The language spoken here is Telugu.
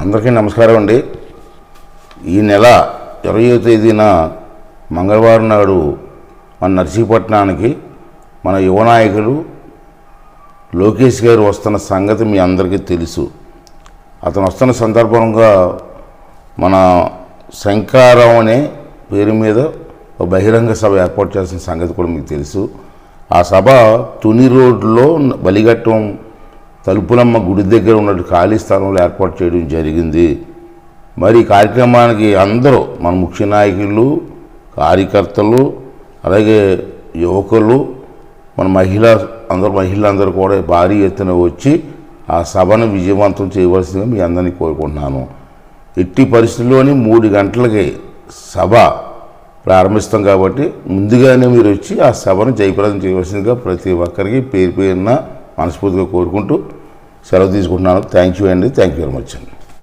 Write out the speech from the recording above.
అందరికీ నమస్కారం అండి. ఈ నెల ఇరవయో తేదీన మంగళవారం నాడు మన నర్సీపట్నానికి మన యువ నాయకులు లోకేష్ గారు వస్తున్న సంగతి మీ అందరికీ తెలుసు. అతను వస్తున్న సందర్భంగా మన శంకారం అనే పేరు మీద ఒక బహిరంగ సభ ఏర్పాటు చేసిన సంగతి కూడా మీకు తెలుసు. ఆ సభ తుని రోడ్లో బలిగట్టం తలుపులమ్మ గుడి దగ్గర ఉన్నట్టు ఖాళీ స్థలంలో ఏర్పాటు చేయడం జరిగింది. మరి కార్యక్రమానికి అందరూ మన ముఖ్య నాయకులు కార్యకర్తలు అలాగే యువకులు మన మహిళ అందరు మహిళలందరూ కూడా భారీ ఎత్తున వచ్చి ఆ సభను విజయవంతం చేయవలసిందిగా మీ అందరినీ కోరుకుంటున్నాను. ఎట్టి పరిస్థితుల్లోని మూడు గంటలకి సభ ప్రారంభిస్తాం కాబట్టి ముందుగానే మీరు వచ్చి ఆ సభను జయప్రదం చేయవలసిందిగా ప్రతి ఒక్కరికి పేరు పేరున మనస్ఫూర్తిగా కోరుకుంటూ సెలవు తీసుకుంటున్నాను. థ్యాంక్ యూ అండి థ్యాంక్ యూ వెరీ మచ్ అండి